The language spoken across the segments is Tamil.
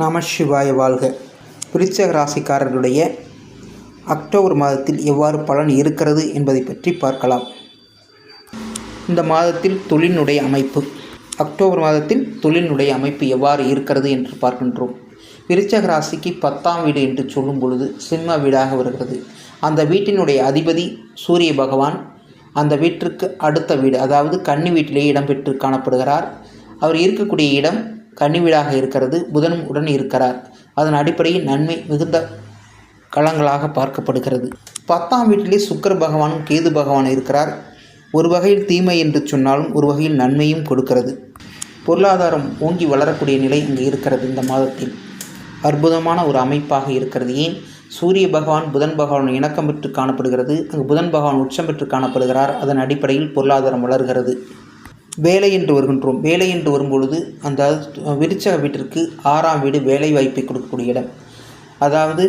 நம சிவாய வாழ்க. விருச்சக ராசிக்காரர்களுடைய அக்டோபர் மாதத்தில் எவ்வாறு பலன் இருக்கிறது என்பதை பற்றி பார்க்கலாம். இந்த மாதத்தில் தொழிலினுடைய அமைப்பு. அக்டோபர் மாதத்தில் தொழிலினுடைய அமைப்பு எவ்வாறு இருக்கிறது என்று பார்க்கின்றோம். விருச்சக ராசிக்கு பத்தாம் வீடு என்று சொல்லும் பொழுது சிம்ம வீடாக வருகிறது. அந்த வீட்டினுடைய அதிபதி சூரிய பகவான் அந்த வீட்டிற்கு அடுத்த வீடு அதாவது கன்னி வீட்டிலேயே இடம்பெற்று காணப்படுகிறார். அவர் இருக்கக்கூடிய இடம் கன்னிவீடாக இருக்கிறது. புதனும் உடன் இருக்கிறார். அதன் அடிப்படையில் நன்மை மிகுந்த களங்களாக பார்க்கப்படுகிறது. பத்தாம் வீட்டிலே சுக்கர பகவானும் கேது பகவான் இருக்கிறார். ஒரு வகையில் தீமை என்று சொன்னாலும் ஒரு வகையில் நன்மையும் கொடுக்கிறது. பொருளாதாரம் ஓங்கி வளரக்கூடிய நிலை இங்கு இருக்கிறது இந்த மாதத்தில். அற்புதமான ஒரு அமைப்பாக இருக்கிறது. ஏன்? சூரிய பகவான் புதன் பகவான் இணக்கம் பெற்று காணப்படுகிறது. அங்கு புதன் பகவான் உச்சம் பெற்று காணப்படுகிறார். அதன் அடிப்படையில் பொருளாதாரம் வளர்கிறது. வேலை என்று வருகின்றோம். வேலை என்று வரும்பொழுது அந்த விருச்சக வீட்டிற்கு ஆறாம் வீடு வேலை வாய்ப்பை கொடுக்கக்கூடிய இடம். அதாவது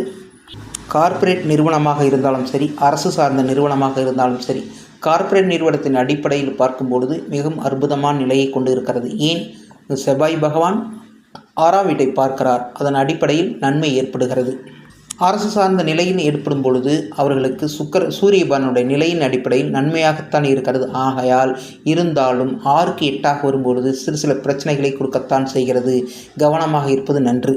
கார்ப்பரேட் நிறுவனமாக இருந்தாலும் சரி அரசு சார்ந்த நிறுவனமாக இருந்தாலும் சரி கார்ப்பரேட் நிறுவனத்தின் அடிப்படையில் பார்க்கும்பொழுது மிகவும் அற்புதமான நிலையை கொண்டு இருக்கிறது. ஏன்? செவ்வாய் பகவான் ஆறாம் வீட்டை பார்க்கிறார். அதன் அடிப்படையில் நன்மை ஏற்படுகிறது. அரசு சார்ந்த நிலையின் ஏற்படும் பொழுது அவர்களுக்கு சுக்கர சூரியபானுடைய நிலையின் அடிப்படையில் நன்மையாகத்தான் இருக்கிறது. ஆகையால் இருந்தாலும் ஆறுக்கு எட்டாக வரும்பொழுது சிறு சில பிரச்சனைகளை கொடுக்கத்தான் செய்கிறது. கவனமாக இருப்பது நன்று.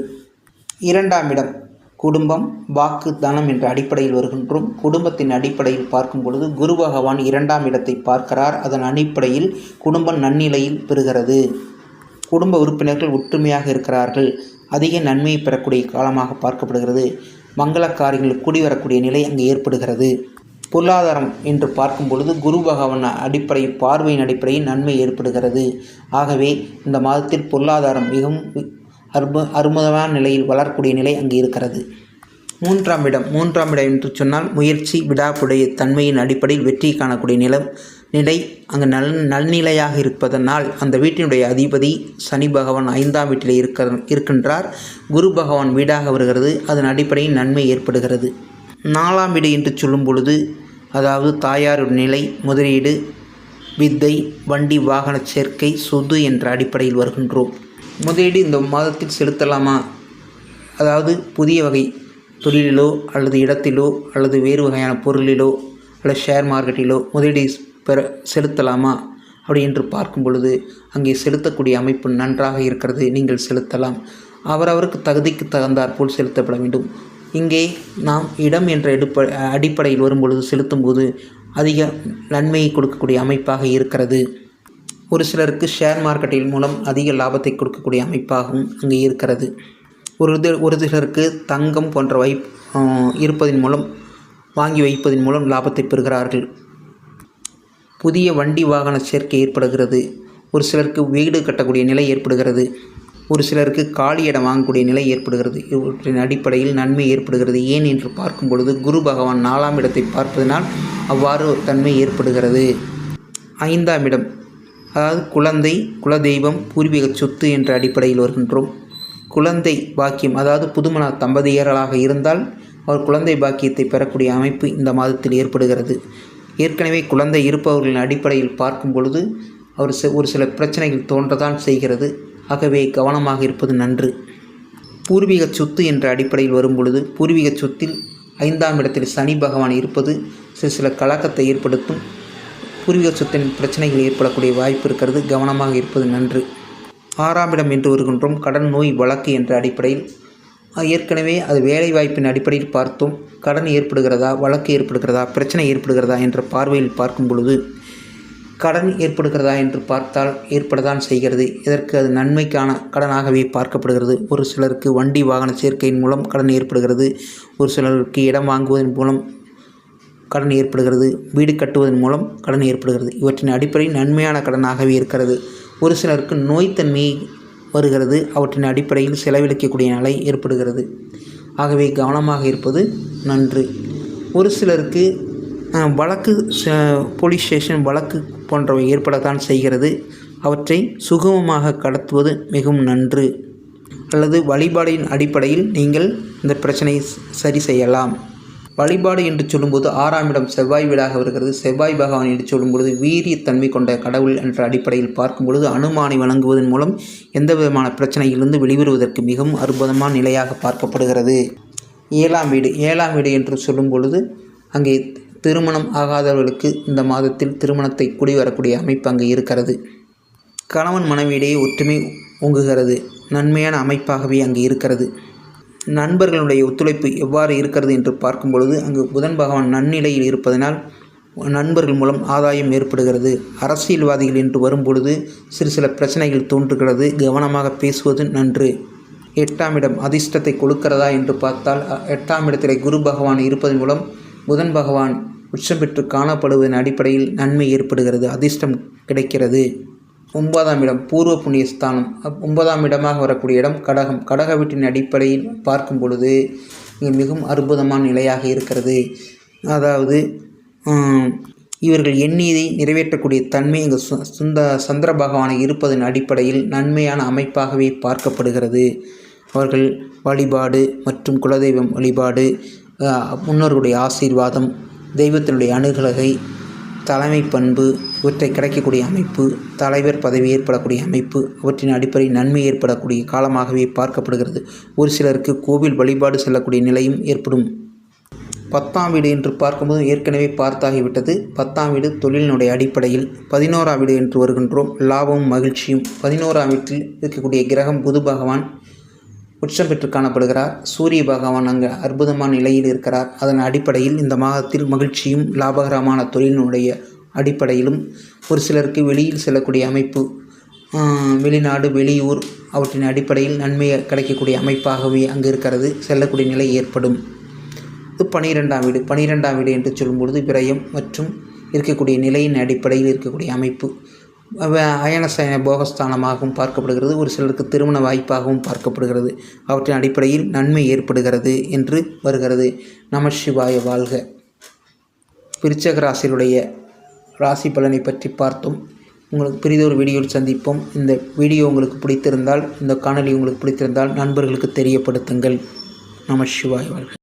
இரண்டாம் இடம் குடும்பம் வாக்கு தனம் என்ற அடிப்படையில் வருகின்றோம். குடும்பத்தின் அடிப்படையில் பார்க்கும் பொழுது குரு பகவான் இரண்டாம் இடத்தை பார்க்கிறார். அதன் அடிப்படையில் குடும்பம் நன்னிலையில் பெறுகிறது. குடும்ப உறுப்பினர்கள் ஒற்றுமையாக இருக்கிறார்கள். அதிக நன்மையை பெறக்கூடிய காலமாக பார்க்கப்படுகிறது. மங்கள காரியங்கள் கூடி வரக்கூடிய நிலை அங்கு ஏற்படுகிறது. பொருளாதாரம் என்று பார்க்கும் பொழுது குரு பகவான் அடிப்படை பார்வையின் அடிப்படையில் நன்மை ஏற்படுகிறது. ஆகவே இந்த மாதத்தில் பொருளாதாரம் மிகவும் அற்பு அற்புதமான நிலையில் வளரக்கூடிய நிலை அங்கு இருக்கிறது. மூன்றாம் இடம் மூன்றாம் இடம் என்று சொன்னால் முயற்சி விடாப்புடைய தன்மையின் அடிப்படையில் வெற்றி காணக்கூடிய நிலம் நிலை அங்கு நல் நல்நிலையாக இருப்பதனால் அந்த வீட்டினுடைய அதிபதி சனி பகவான் ஐந்தாம் வீட்டில் இருக்க இருக்கின்றார். குரு பகவான் வீடாக வருகிறது. அதன் அடிப்படையில் நன்மை ஏற்படுகிறது. நாலாம் வீடு என்று சொல்லும் பொழுது அதாவது தாயாருடைய நிலை முதலீடு வித்தை வண்டி வாகன சேர்க்கை சொத்து என்ற அடிப்படையில் வருகின்றோம். முதலீடு இந்த மாதத்தில் செலுத்தலாமா? அதாவது புதிய வகை தொழிலிலோ அல்லது இடத்திலோ அல்லது வேறு வகையான பொருளிலோ அல்லது ஷேர் மார்க்கெட்டிலோ முதலீடு பெற செலுத்தலாமா? அப்படி என்று பார்க்கும் பொழுது அங்கே செலுத்தக்கூடிய அமைப்பு நன்றாக இருக்கிறது நீங்கள் செலுத்தலாம். அவரவருக்கு தகுதிக்கு தகுந்தாற்போல் செலுத்தப்பட வேண்டும். இங்கே நாம் இடம் என்ற எடுப்ப அடிப்படையில் வரும்பொழுது செலுத்தும்போது அதிக நன்மையை கொடுக்கக்கூடிய அமைப்பாக இருக்கிறது. ஒரு சிலருக்கு ஷேர் மார்க்கெட்டில் மூலம் அதிக லாபத்தை கொடுக்கக்கூடிய அமைப்பாகவும் அங்கே இருக்கிறது. ஒரு ஒரு சிலருக்கு தங்கம் போன்ற வை இருப்பதன் மூலம் வாங்கி வைப்பதன் மூலம் லாபத்தை பெறுகிறார்கள். புதிய வண்டி வாகன சேர்க்கை ஏற்படுகிறது. ஒரு சிலருக்கு வீடு கட்டக்கூடிய நிலை ஏற்படுகிறது. ஒரு சிலருக்கு காலி இடம் வாங்கக்கூடிய நிலை ஏற்படுகிறது. இவற்றின் அடிப்படையில் நன்மை ஏற்படுகிறது. ஏன் என்று பார்க்கும் பொழுது குரு பகவான் நாலாம் இடத்தை பார்ப்பதனால் அவ்வாறு ஒரு தன்மை ஏற்படுகிறது. ஐந்தாம் இடம். அதாவது குழந்தை குலதெய்வம் பூர்வீக சொத்து என்ற அடிப்படையில் வருகின்றோம். குழந்தை பாக்கியம் அதாவது புதுமண தம்பதியர்களாக இருந்தால் அவர் குழந்தை பாக்கியத்தை பெறக்கூடிய அமைப்பு இந்த மாதத்தில் ஏற்படுகிறது. ஏற்கனவே குழந்தை இருப்பவர்களின் அடிப்படையில் பார்க்கும் பொழுது அவர் ஒரு சில பிரச்சனைகள் தோன்றதான் செய்கிறது. ஆகவே கவனமாக இருப்பது நன்று. பூர்வீக சொத்து என்ற அடிப்படையில் வரும் பொழுது பூர்வீக சொத்தில் ஐந்தாம் இடத்தில் சனி பகவான் இருப்பது சில சில கலக்கத்தை ஏற்படுத்தும். பூர்வீக சொத்தின் பிரச்சனைகள் ஏற்படக்கூடிய வாய்ப்பு இருக்கிறது. கவனமாக இருப்பது நன்று. ஆறாம் இடம் என்று வருகின்றோம். கடன் நோய் வழக்கு என்ற அடிப்படையில் ஏற்கனவே அது வேலைவாய்ப்பின் அடிப்படையில் பார்த்தோம் கடன் ஏற்படுகிறதா வழக்கு ஏற்படுகிறதா பிரச்சனை ஏற்படுகிறதா என்ற பார்வையில் பார்க்கும் பொழுது கடன் ஏற்படுகிறதா என்று பார்த்தால் ஏற்படத்தான் செய்கிறது. இதற்கு அது நன்மைக்கான கடனாகவே பார்க்கப்படுகிறது. ஒரு சிலருக்கு வண்டி வாகன சேர்க்கையின் மூலம் கடன் ஏற்படுகிறது. ஒரு சிலருக்கு இடம் வாங்குவதன் மூலம் கடன் ஏற்படுகிறது. வீடு கட்டுவதன் மூலம் கடன் ஏற்படுகிறது. இவற்றின் அடிப்படையில் நன்மையான கடனாகவே இருக்கிறது. ஒரு சிலருக்கு நோய்த்தன்மை வருகிறது அவற்றின் அடிப்படையில் செலவழிக்கக்கூடிய நிலை ஏற்படுகிறது. ஆகவே கவனமாக இருப்பது நன்று. ஒரு சிலருக்கு வழக்கு போலீஸ் ஸ்டேஷன் வழக்கு போன்றவை ஏற்படத்தான் செய்கிறது. அவற்றை சுகமமாக கடத்துவது மிகவும் நன்று. அல்லது வழிபாடின் அடிப்படையில் நீங்கள் இந்த பிரச்சனையை சரி செய்யலாம். வழிபாடு என்று சொல்லும்போது ஆறாம் இடம் செவ்வாய் வீடாக வருகிறது. செவ்வாய் பகவான் என்று சொல்லும்பொழுது வீரியத்தன்மை கொண்ட கடவுள் என்ற அடிப்படையில் பார்க்கும் பொழுது அனுமானை வழங்குவதன் மூலம் எந்த விதமான பிரச்சனையிலிருந்து வெளிவருவதற்கு மிகவும் அற்புதமான நிலையாக பார்க்கப்படுகிறது. ஏழாம் வீடு. ஏழாம் வீடு என்று சொல்லும் பொழுது அங்கே திருமணம் ஆகாதவர்களுக்கு இந்த மாதத்தில் திருமணத்தை கூடி வரக்கூடிய அமைப்பு அங்கே இருக்கிறது. கணவன் மனைவியிடையே ஒற்றுமை ஓங்குகிறது. நன்மையான அமைப்பாகவே அங்கே இருக்கிறது. நண்பர்களுடைய ஒத்துழைப்பு எவ்வாறு இருக்கிறது என்று பார்க்கும் பொழுது அங்கு புதன் பகவான் நன்னிலையில் இருப்பதனால் நண்பர்கள் மூலம் ஆதாயம் ஏற்படுகிறது. அரசியல்வாதிகள் என்று வரும்பொழுது சிறு சில பிரச்சனைகள் தோன்றுகிறது. கவனமாக பேசுவது நன்று. எட்டாம் இடம் அதிர்ஷ்டத்தை கொடுக்கிறதா என்று பார்த்தால் எட்டாம் இடத்திலே குரு பகவான் இருப்பதன் மூலம் புதன் பகவான் உச்சம் பெற்று காணப்படுவதன் அடிப்படையில் நன்மை ஏற்படுகிறது அதிர்ஷ்டம் கிடைக்கிறது. ஒன்பதாம் இடம் பூர்வ புண்ணிய ஸ்தானம் ஒன்பதாம் இடமாக வரக்கூடிய இடம் கடகம். கடக வீட்டின் அடிப்படையில் பார்க்கும் பொழுது இங்கே மிகவும் அற்புதமான நிலையாக இருக்கிறது. அதாவது இவர்கள் எண்ணியதை நிறைவேற்றக்கூடிய தன்மை இங்கு சு- சுந்த சந்திர பகவானை இருப்பதன் அடிப்படையில் நன்மையான அமைப்பாகவே பார்க்கப்படுகிறது. அவர்கள் வழிபாடு மற்றும் குலதெய்வம் வழிபாடு முன்னோர்களுடைய ஆசீர்வாதம் தெய்வத்தினுடைய அணுகலகை தலைமை பண்பு இவற்றை கிடைக்கக்கூடிய அமைப்பு தலைவர் பதவி ஏற்படக்கூடிய அமைப்பு அவற்றின் அடிப்படை நன்மை ஏற்படக்கூடிய காலமாகவே பார்க்கப்படுகிறது. ஒரு சிலருக்கு கோவில் வழிபாடு செல்லக்கூடிய நிலையும் ஏற்படும். பத்தாம் வீடு என்று பார்க்கும்போது ஏற்கனவே பார்த்தாகிவிட்டது. பத்தாம் வீடு தொழிலினுடைய அடிப்படையில் பதினோராம் வீடு என்று வருகின்றோம். லாபமும் மகிழ்ச்சியும். பதினோராம் வீட்டில் இருக்கக்கூடிய கிரகம் புது பகவான் உச்சம் பெற்று காணப்படுகிறார் சூரிய பகவான் அங்கு அற்புதமான நிலையில் இருக்கிறார். அதன் அடிப்படையில் இந்த மாதத்தில் மகிழ்ச்சியும் லாபகரமான தொழிலினுடைய அடிப்படையிலும் ஒரு சிலருக்கு வெளியில் செல்லக்கூடிய அமைப்பு வெளிநாடு வெளியூர் அவற்றின் அடிப்படையில் நன்மையை கிடைக்கக்கூடிய அமைப்பாகவே அங்கு இருக்கிறது. செல்லக்கூடிய நிலை ஏற்படும். இது பனிரெண்டாம் வீடு. பனிரெண்டாம் வீடு என்று சொல்லும்பொழுது விரயம் மற்றும் இருக்கக்கூடிய நிலையின் அடிப்படையில் இருக்கக்கூடிய அமைப்பு. அயனசயன போகஸ்தானமாகவும் பார்க்கப்படுகிறது. ஒரு சிலருக்கு திருமண வாய்ப்பாகவும் பார்க்கப்படுகிறது. அவற்றின் அடிப்படையில் நன்மை ஏற்படுகிறது என்று வருகிறது. நம சிவாய வாழ்க. விருச்சக ராசியிலுடைய ராசி பலனை பற்றி பார்த்தோம். உங்களுக்கு பெரிதொரு வீடியோவில் சந்திப்போம். இந்த வீடியோ உங்களுக்கு பிடித்திருந்தால் இந்த காணொலி உங்களுக்கு பிடித்திருந்தால் நண்பர்களுக்கு தெரியப்படுத்துங்கள். நம வாழ்க.